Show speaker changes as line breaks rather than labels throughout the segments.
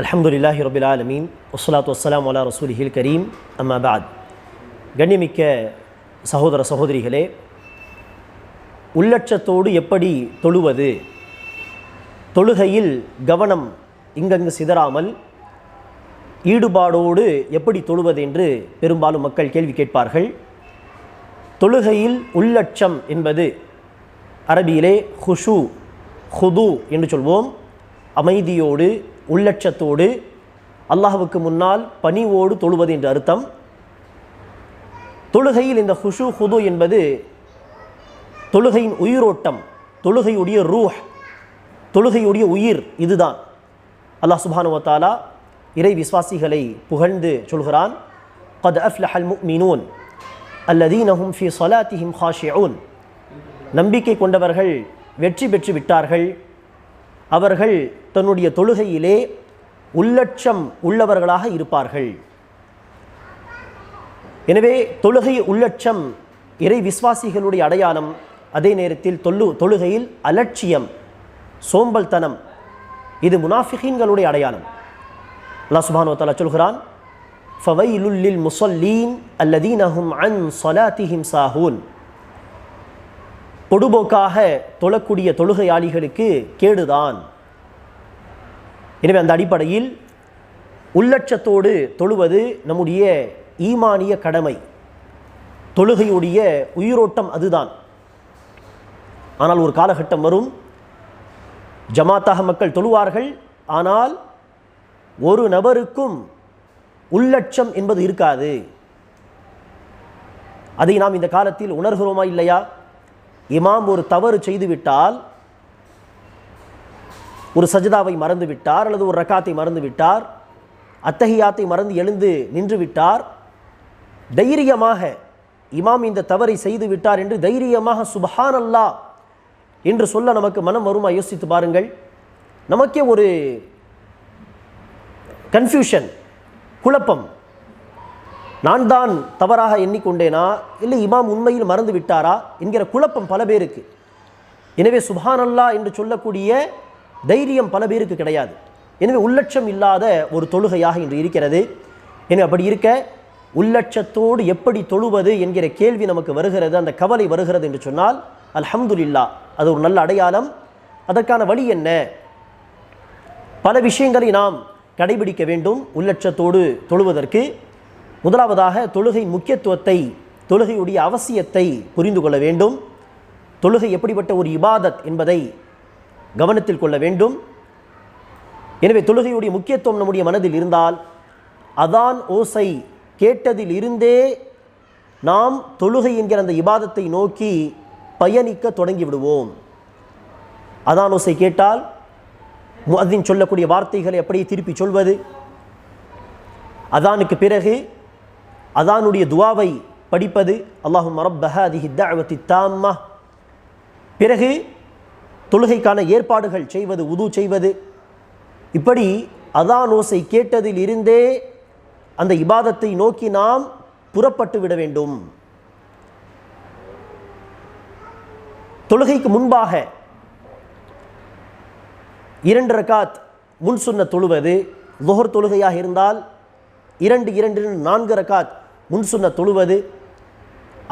அலமதுல்லாஹி ரபில் ஆலமீன். வஸ்ஸலாத்து வஸ்ஸலாம் அலா ரசூலிஹில் கரீம். அம்மாபாத் கண்ணியமிக்க சகோதர சகோதரிகளே உள்ளட்சத்தோடு எப்படி தொழுவது? தொழுகையில் கவனம் இங்கங்கு சிதறாமல் ஈடுபாடோடு எப்படி தொழுவது என்று பெரும்பாலும் மக்கள் கேள்வி கேட்பார்கள். தொழுகையில் உள்ளட்சம் என்பது அரபியிலே ஹுஷு ஹுது என்று சொல்வோம். அமைதியோடு உள்ளட்சத்தோடு அல்லாஹ்வுக்கு முன்னால் பணிவோடு தொழுவது என்று அர்த்தம் தொழுகையில் இந்த ஹுஷு ஹுது என்பது தொழுகையின் உயிரோட்டம் தொழுகையுடைய ரூஹ் தொழுகையுடைய உயிர் இதுதான் அல்லாஹ் சுப்ஹானஹு வ தஆலா இறை விசுவாசிகளை புகழ்ந்து சொல்கிறான் قد أفلح المؤمنون الذين هم في صلاتهم خاشعون நம்பிக்கை கொண்டவர்கள் வெற்றி பெற்று விட்டார்கள் அவர்கள் தன்னுடைய தொழுகையிலே உள்ளட்சம் உள்ளவர்களாக இருப்பார்கள். எனவே தொழுகை உள்ளட்சம் இறை விசுவாசிகளுடைய அடையாளம் அதே நேரத்தில் தொல்லு தொழுகையில் அலட்சியம் சோம்பல்தனம் இது முனாஃபிகீன்களுடைய அடையாளம். அல்லா சுபானோ தலா சொல்கிறான் ஃபவைலுல்லில் முசல்லீன் அல்லதீனஹும் அன் சொலாத்திஹிம் சாஹூன். பொடுபோக்காக தொழக்கூடிய தொழுகையாளிகளுக்கு கேடுதான். எனவே அந்த அடிப்படையில் உள்ளட்சத்தோடு தொழுவது நம்முடைய ஈமானிய கடமை. தொழுகையுடைய உயிரோட்டம் அதுதான். ஆனால் ஒரு காலகட்டம் வரும் ஜமாத்தாக மக்கள் தொழுவார்கள் ஆனால் ஒரு நபருக்கும் உள்ளட்சம் என்பது இருக்காது. அதை நாம் இந்த காலத்தில் உணர்கிறோமா இல்லையா? இமாம் ஒரு தவறு செய்துவிட்டால் ஒரு சஜிதாவை மறந்து விட்டார் அல்லது ஒரு ரக்காத்தை மறந்து விட்டார் அத்தகையாத்தை மறந்து எழுந்து நின்று விட்டார் தைரியமாக இமாம் இந்த தவறை செய்து விட்டார் என்று தைரியமாக சுபஹான் அல்லா என்று சொல்ல நமக்கு மனம் வருமா? யோசித்து பாருங்கள். நமக்கே ஒரு கன்ஃபியூஷன் குழப்பம். நான் தான் தவறாக எண்ணிக்கொண்டேனா? இல்லை இமாம் உண்மையில் மறந்து விட்டாரா என்கிற குழப்பம் பல பேருக்கு. எனவே சுபான் அல்லா என்று சொல்லக்கூடிய தைரியம் பல பேருக்கு கிடையாது. எனவே உள்ளட்சம் இல்லாத ஒரு தொழுகையாக இன்று இருக்கிறது. எனவே அப்படி இருக்க உள்ளட்சத்தோடு எப்படி தொழுவது என்கிற கேள்வி நமக்கு வருகிறது அந்த கவலை வருகிறது என்று சொன்னால் அல்ஹம்துல்லா அது ஒரு நல்ல அடையாளம். அதற்கான வழி என்ன? பல விஷயங்களை நாம் கடைபிடிக்க வேண்டும் உள்ளட்சத்தோடு தொழுவதற்கு. முதலாவதாக தொழுகை முக்கியத்துவத்தை தொழுகையுடைய அவசியத்தை புரிந்து கொள்ள வேண்டும். தொழுகை எப்படிப்பட்ட ஒரு இபாதத் என்பதை கவனத்தில் கொள்ள வேண்டும். எனவே தொழுகையுடைய முக்கியத்துவம் நம்முடைய மனதில் இருந்தால் அதான் ஓசை கேட்டதில் இருந்தே நாம் தொழுகை என்கிற அந்த இபாதத்தை நோக்கி பயணிக்க தொடங்கி விடுவோம். அதான் ஓசை கேட்டால் முஅத்தின் சொல்லக்கூடிய வார்த்தைகளை அப்படியே திருப்பி சொல்வது. அதானுக்கு பிறகு அதானுடைய துவாவை படிப்பது. அல்லாஹும் ரப்பஹாதிஹி தஅவத்தி தாம்மா. பிறகு தொழுகைக்கான ஏற்பாடுகள் செய்வது உது செய்வது. இப்படி அதான் ஓசை கேட்டதில் இருந்தே அந்த இபாதத்தை நோக்கி நாம் புறப்பட்டு விட வேண்டும். தொழுகைக்கு முன்பாக இரண்டு ரக்காத் முன் சுண்ண தொழுவது லுஹர் தொழுகையாக இருந்தால் இரண்டு இரண்டு நான்கு ரக்காத் முன் சுண்ண தொழுவது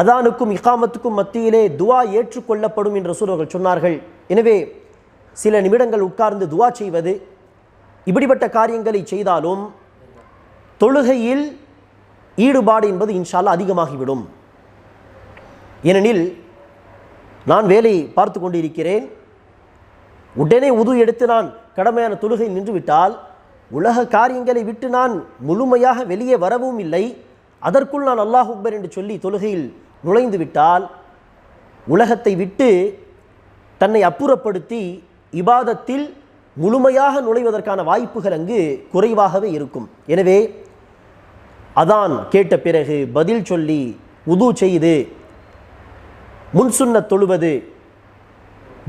அதானுக்கும் இகாமத்துக்கும் மத்தியிலே துவா ஏற்றுக்கொள்ளப்படும் என்று சூழர்கள் சொன்னார்கள். எனவே சில நிமிடங்கள் உட்கார்ந்து துவா செய்வது இப்படிப்பட்ட காரியங்களை செய்தாலும் தொழுகையில் ஈடுபாடு என்பது இன்ஷால்லா அதிகமாகிவிடும். ஏனெனில் நான் வேலை பார்த்து கொண்டிருக்கிறேன். உடனே உது எடுத்து நான் கடமையான தொழுகை நின்றுவிட்டால் உலக காரியங்களை விட்டு நான் முழுமையாக வெளியே வரவும் இல்லை. அதற்குள் நான் அல்லாஹ் அக்பர் என்று சொல்லி தொழுகையில் நுழைந்து விட்டால் உலகத்தை விட்டு தன்னை அப்புறப்படுத்தி இபாதத்தில் முழுமையாக நுழைவதற்கான வாய்ப்புகள் அங்கு குறைவாகவே இருக்கும். எனவே அதான் கேட்ட பிறகு பதில் சொல்லி உது செய்து முன்சுன்ன தொழுவது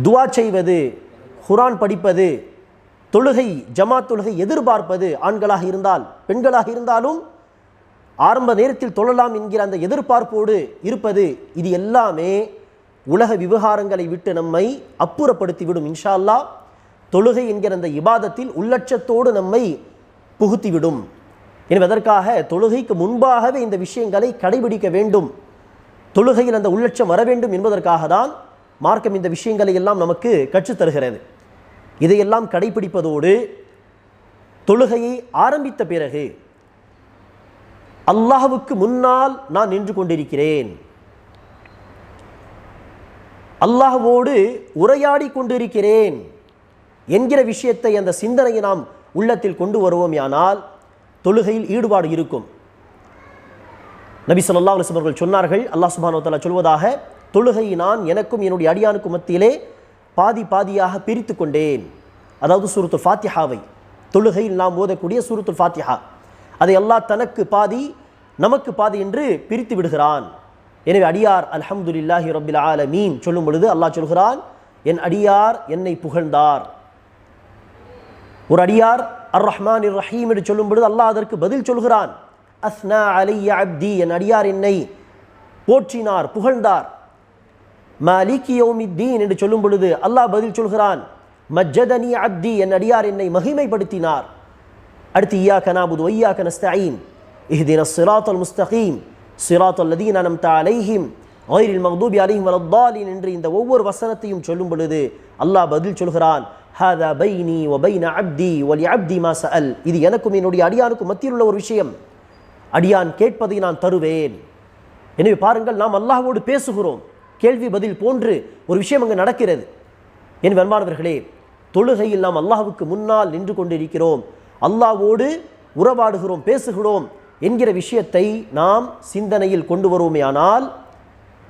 துவா செய்வது குரான் படிப்பது தொழுகை ஜமாத் தொழுகை எதிர்பார்ப்பது ஆண்களாக இருந்தால் பெண்களாக இருந்தாலும் ஆரம்ப நேரத்தில் தொழலாம் என்கிற அந்த எதிர்பார்ப்போடு இருப்பது இது எல்லாமே உலக விவகாரங்களை விட்டு நம்மை அப்புறப்படுத்திவிடும் இன்ஷா அல்லாஹ் தொழுகை என்கிற அந்த இபாதத்தில் உள்ளட்சத்தோடு நம்மை புகுத்திவிடும். எனவே அதற்காக தொழுகைக்கு முன்பாகவே இந்த விஷயங்களை கடைபிடிக்க வேண்டும். தொழுகையில் அந்த உள்ளட்சம் வர வேண்டும் என்பதற்காக தான் மார்க்கம் இந்த விஷயங்களை எல்லாம் நமக்கு கற்றுத்தருகிறது இதையெல்லாம் கடைபிடிப்பதோடு தொழுகையை ஆரம்பித்த பிறகு அல்லாஹுக்கு முன்னால் நான் நின்று கொண்டிருக்கிறேன். அல்லாஹுவோடு உரையாடி கொண்டிருக்கிறேன் என்கிற விஷயத்தை அந்த சிந்தனையை நாம் உள்ளத்தில் கொண்டு வருவோம் யானால் தொழுகையில் ஈடுபாடு இருக்கும். நபி சொல்லா அலைஹி அவர்கள் சொன்னார்கள் அல்லாஹ் சுப்ஹானஹு சொல்வதாக தொழுகையை நான் எனக்கும் என்னுடைய அடியானுக்கும் மத்தியிலே பாதி பாதியாக பிரித்து கொண்டேன். அதாவது சூரத்துல் ஃபாத்திஹாவை தொழுகையில் நாம் ஓதக்கூடிய சூரத்துல் ஃபாத்திஹா அதை அல்லாஹ் தனக்கு பாதி நமக்கு பாதி என்று பிரித்து விடுகிறான். எனவே அடியார் அல்ஹம்துலில்லாஹி ரபில் ஆலமீன் சொல்லும் பொழுது அல்லாஹ் சொல்கிறான் என் அடியார் என்னை புகழ்ந்தார். ஒரு அடியார் அர் ரஹ்மான் இர் ரஹீம் என்று சொல்லும் பொழுது அல்லாஹ் அதற்கு பதில் சொல்கிறான் அஸ்னா அலைய அப்தி என் அடியார் என்னை போற்றினார் புகழ்ந்தார். மாலிகி யோமித்தீன் என்று சொல்லும் பொழுது அல்லாஹ் பதில் சொல்கிறான் மஜ்ஜதனி அப்தி என் அடியார் என்னை மகிமைப்படுத்தினார். அடுத்து ஐயா கனாபுது ஐயா வையாக்க اهدنا الصراط المستقيم. முஸ்தகீம் الذين லதீன் عليهم. غير المغضوب عليهم ولا الضالين என்று இந்த ஒவ்வொரு வசனத்தையும் சொல்லும் பொழுது அல்லாஹ் பதில் சொல்கிறான். ஹாதா பைனி வ பைன அப்தி வலி அப்தி மா சஅல். இது எனக்கும் என்னுடைய அடியானுக்கும் மத்தியில் உள்ள ஒரு விஷயம். அடியான் கேட்பதை நான் தருவேன். எனவே பாருங்கள் நாம் அல்லாஹோடு பேசுகிறோம். கேள்வி பதில் போன்று ஒரு விஷயம் அங்கு நடக்கிறது. என் அன்பானவர்களே தொழுகையில் நாம் அல்லாஹுக்கு முன்னால் நின்று கொண்டிருக்கிறோம். அல்லாஹோடு உறவாடுகிறோம் பேசுகிறோம். என்கிற விஷயத்தை நாம் சிந்தனையில் கொண்டு வருவோமேயானால்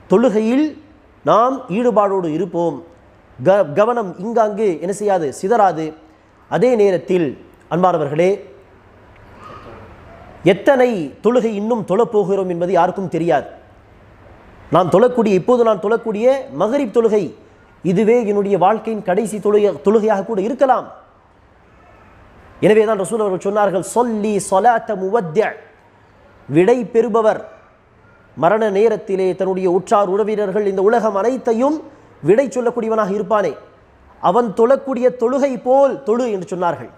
தொழுகையில் நாம் ஈடுபாடோடு இருப்போம். க கவனம் இங்காங்கு என்ன செய்யாது? சிதறாது. அதே நேரத்தில் அன்பானவர்களே எத்தனை தொழுகை இன்னும் தொழப்போகிறோம் என்பது யாருக்கும் தெரியாது. நான் தொழக்கூடிய இப்போது நான் தொழக்கூடிய மகரிப் தொழுகை இதுவே என்னுடைய வாழ்க்கையின் கடைசி தொழுகை தொழுகையாக கூட இருக்கலாம். எனவே தான் ரசூல் அவர்கள் சொன்னார்கள் சொல்லி சொலாத்த முவத்திய விடை பெறுபவர். மரண நேரத்திலே தன்னுடைய உற்றார் உறவினர்கள் இந்த உலகம் அனைத்தையும் விடை சொல்லக்கூடியவனாக இருப்பானே. அவன் தொழக்கூடிய தொழுகை போல் தொழு என்று சொன்னார்கள்.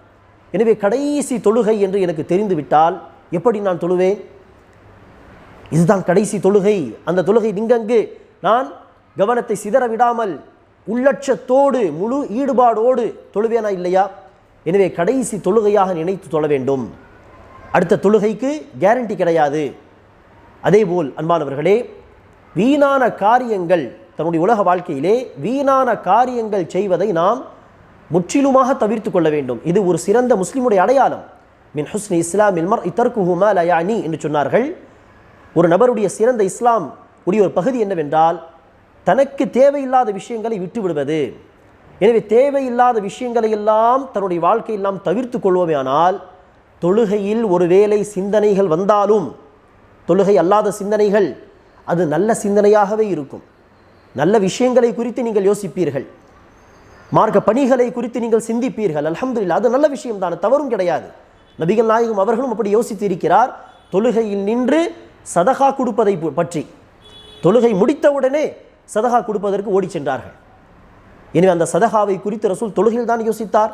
எனவே கடைசி தொழுகை என்று எனக்கு தெரிந்துவிட்டால் எப்படி நான் தொழுவேன்? இதுதான் கடைசி தொழுகை. அந்த தொழுகை நிங்கங்கு நான் கவனத்தை சிதற விடாமல் உள்ளட்சத்தோடு முழு ஈடுபாடோடு தொழுவேனா இல்லையா? எனவே கடைசி தொழுகையாக நினைத்து தொழ வேண்டும். அடுத்த தொழுகைக்கு கேரண்டி கிடையாது. அதேபோல் அன்பானவர்களே வீணான காரியங்கள் தன்னுடைய உலக வாழ்க்கையிலே வீணான காரியங்கள் செய்வதை நாம் முற்றிலுமாக தவிர்த்து கொள்ள வேண்டும். இது ஒரு சிறந்த முஸ்லிமுடைய அடையாளம். மின் ஹுஸ்னி இஸ்லாம் மின்மர் இத்தர்குஹுமா லயானி என்று சொன்னார்கள். ஒரு நபருடைய சிறந்த இஸ்லாம் உடைய ஒரு பகுதி என்னவென்றால் தனக்கு தேவையில்லாத விஷயங்களை விட்டு விடுவது எனவே தேவையில்லாத விஷயங்களை எல்லாம் தன்னுடைய வாழ்க்கையில் நாம் தவிர்த்து கொள்வோமேயானால் தொழுகையில் ஒருவேளை சிந்தனைகள் வந்தாலும் தொழுகை அல்லாத சிந்தனைகள் அது நல்ல சிந்தனையாகவே இருக்கும். நல்ல விஷயங்களை குறித்து நீங்கள் யோசிப்பீர்கள். மார்க்க பணிகளை குறித்து நீங்கள் சிந்திப்பீர்கள். அல்ஹம்துலில்லாஹ் அது நல்ல விஷயம் தான் தவறும் கிடையாது. நபிகள் நாயகம் அவர்களும் அப்படி யோசித்து இருக்கிறார் தொழுகையில் நின்று சதகா கொடுப்பதை பற்றி. தொழுகை முடித்தவுடனே சதகா கொடுப்பதற்கு ஓடிச் சென்றார்கள். எனவே அந்த சதகாவை குறித்து ரசூல் தொழுகையில் தான் யோசித்தார்.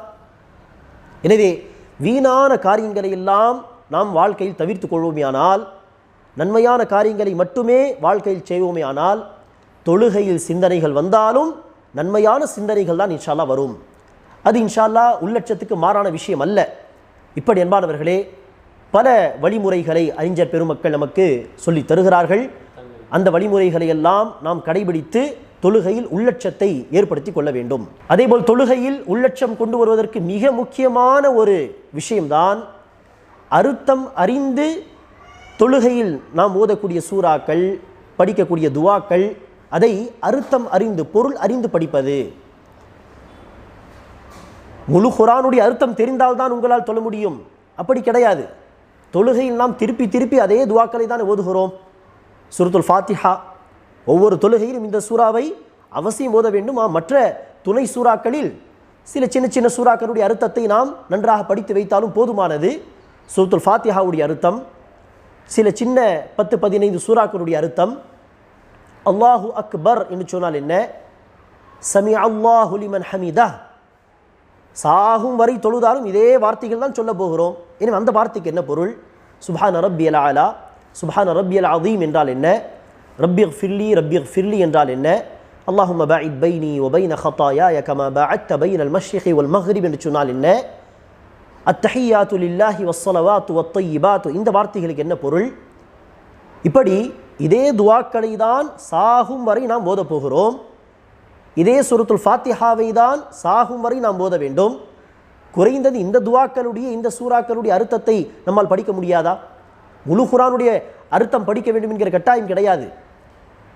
எனவே வீணான காரியங்களை எல்லாம் நாம் வாழ்க்கையில் தவிர்த்து கொள்வோமேயானால் நன்மையான காரியங்களை மட்டுமே வாழ்க்கையில் செய்வோமேயானால் தொழுகையில் சிந்தனைகள் வந்தாலும் நன்மையான சிந்தனைகள் தான் இன்ஷால்லா வரும். அது இன்ஷால்லா உள்ளட்சத்துக்கு மாறான விஷயம் அல்ல. இப்படி என்பானவர்களே பல வழிமுறைகளை அறிஞர் பெருமக்கள் நமக்கு சொல்லித் தருகிறார்கள். அந்த வழிமுறைகளை எல்லாம் நாம் கடைபிடித்து தொழுகையில் உள்ளட்சத்தை ஏற்படுத்தி கொள்ள வேண்டும். அதேபோல் தொழுகையில் உள்ளட்சம் கொண்டு வருவதற்கு மிக முக்கியமான ஒரு விஷயம்தான் அறுத்தம் அறிந்து தொழுகையில் நாம் ஓதக்கூடிய சூறாக்கள் படிக்கக்கூடிய துவாக்கள் அதை அறுத்தம் அறிந்து பொருள் அறிந்து படிப்பது. முழு குரானுடைய அர்த்தம் தெரிந்தால்தான் உங்களால் தொழ முடியும். அப்படி கிடையாது. தொழுகையில் நாம் திருப்பி திருப்பி அதே துவாக்களை தான் ஓதுகிறோம். சுருத்துல் ஃபாத்திஹா ஒவ்வொரு தொழுகையிலும் இந்த சூறாவை அவசியம் ஓத வேண்டும். மற்ற துணை சூறாக்களில் சில சின்ன சின்ன சூறாக்களுடைய அர்த்தத்தை நாம் நன்றாக படித்து வைத்தாலும் போதுமானது. சூரத்துல் ஃபாத்திஹாவுடைய அர்த்தம் சில சின்ன பத்து பதினைந்து சூறாக்களுடைய அர்த்தம். அல்லாஹு அக்பர் என்று சொன்னால் என்ன? சமி அல்லாஹுலிமன் ஹமீதா. சாகும் வரை தொழுதாலும் இதே வார்த்தைகள் தான் சொல்ல போகிறோம். எனவே அந்த வார்த்தைக்கு என்ன பொருள்? சுபான் ரப்பியல் ஆலா. சுபான் அரபியல் அதீம் என்றால் என்ன? ரப்பியக் ஃபிர்லி ரப்பியக் ஃபிர்லி என்றால் என்ன? அல்லாஹும் பாயித் பைனி ஒபைன ஹத்தாயா கமா பாஅத்த பைன் அல் மஷ்ரிகி உல் மஹ்ரிப் என்று சொன்னால் என்ன? அத்தஹியாத்து இல்லாஹி வஸ்ஸலவாத்து வத்தையிபாத்து இந்த வார்த்தைகளுக்கு என்ன பொருள்? இப்படி இதே துவாக்களை தான் சாகும் வரை நாம் ஓதப் போகிறோம். இதே சுருத்துல் ஃபாத்திஹாவை தான் சாகும் வரை நாம் ஓத வேண்டும். குறைந்தது இந்த துவாக்களுடைய இந்த சூறாக்களுடைய அர்த்தத்தை நம்மால் படிக்க முடியாதா? முழு குரானுடைய அர்த்தம் படிக்க வேண்டும் என்கிற கட்டாயம் கிடையாது.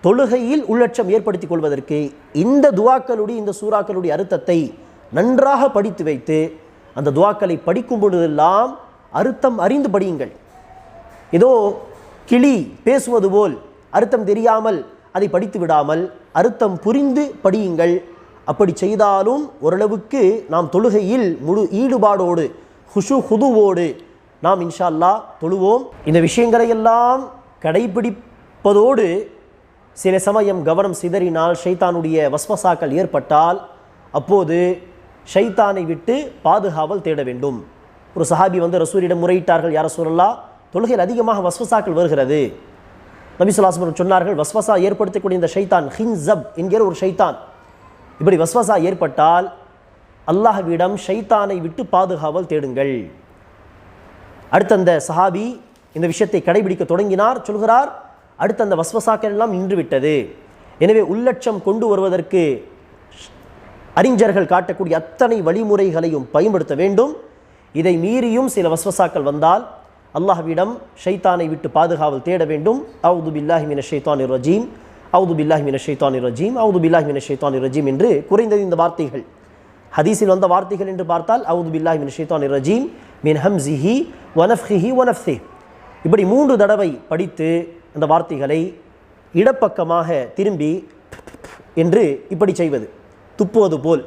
தொழுகையில் உள்ளட்சம் ஏற்படுத்திக் கொள்வதற்கு இந்த துவாக்களுடைய இந்த சூறாக்களுடைய அர்த்தத்தை நன்றாக படித்து வைத்து அந்த துவாக்களை படிக்கும் பொழுதெல்லாம் அர்த்தம் அறிந்து படியுங்கள். ஏதோ கிளி பேசுவது போல் அர்த்தம் தெரியாமல் அதை படித்து விடாமல் அர்த்தம் புரிந்து படியுங்கள். அப்படி செய்தாலும் ஓரளவுக்கு நாம் தொழுகையில் முழு ஈடுபாடோடு ஹுஷு ஹுதுவோடு நாம் இன்ஷா அல்லா தொழுவோம். இந்த விஷயங்களையெல்லாம் கடைபிடிப்பதோடு சில சமயம் கவனம் சிதறினால் ஷைத்தானுடைய வஸ்வசாக்கள் ஏற்பட்டால் அப்போது ஷைத்தானை விட்டு பாதுகாவல் தேட வேண்டும். ஒரு சஹாபி வந்து ரசூரிடம் முறையிட்டார்கள் யார சூழல்லா தொழுகையில் அதிகமாக வஸ்வசாக்கள் வருகிறது. நபி சொல்லாஸ்மரம் சொன்னார்கள் வஸ்வசா ஏற்படுத்தக்கூடிய இந்த ஷைத்தான் ஹின்சப் என்கிற ஒரு ஷைத்தான். இப்படி வஸ்வசா ஏற்பட்டால் அல்லாஹ்விடம் ஷைத்தானை விட்டு பாதுகாவல் தேடுங்கள். அடுத்த அந்த சஹாபி இந்த விஷயத்தை கடைபிடிக்க தொடங்கினார் சொல்கிறார் அடுத்து அந்த வஸ்வசாக்கள் எல்லாம் நின்று விட்டது. எனவே உள்ளட்சம் கொண்டு வருவதற்கு அறிஞர்கள் காட்டக்கூடிய அத்தனை வழிமுறைகளையும் பயன்படுத்த வேண்டும். இதை மீறியும் சில வஸ்வசாக்கள் வந்தால் அல்லாஹ்விடம் ஷைத்தானை விட்டு பாதுகாவல் தேட வேண்டும். அவுது பில்லாஹி மின ஷைத்தான் ரஜீம். அவுது பில்லாஹி மின ஷைத்தான் ரஜீம். அவுது பில்லாஹி மின ஷைத்தான் ரஜீம் என்று குறைந்தது இந்த வார்த்தைகள். ஹதீஸில் வந்த வார்த்தைகள் என்று பார்த்தால் அவுது பில்லாஹி மின ஷைத்தான் ரஜீம் மின் ஹம்சிஹி வனஃப்ஹிஹி வனஃப்சி இப்படி மூன்று தடவை படித்து அந்த வார்த்தைகளை இடப்பக்கமாக திரும்பி என்று இப்படி செய்வது. துப்புவது போல்.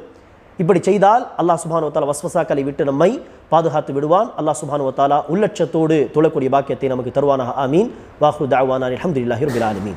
இப்படி செய்தால் அல்லாஹ் சுபானுவத்தாலா வஸ்வசாக்களை விட்டு நம்மை பாதுகாத்து விடுவான். அல்லாஹ் சுபானுவத்தாலா உள்ளட்சத்தோடு தொழக்கூடிய பாக்கியத்தை நமக்கு தருவானாக. ஆமீன். வாஹு தாவானா அலமதுல்லாஹி ரபில் ஆலமீன்.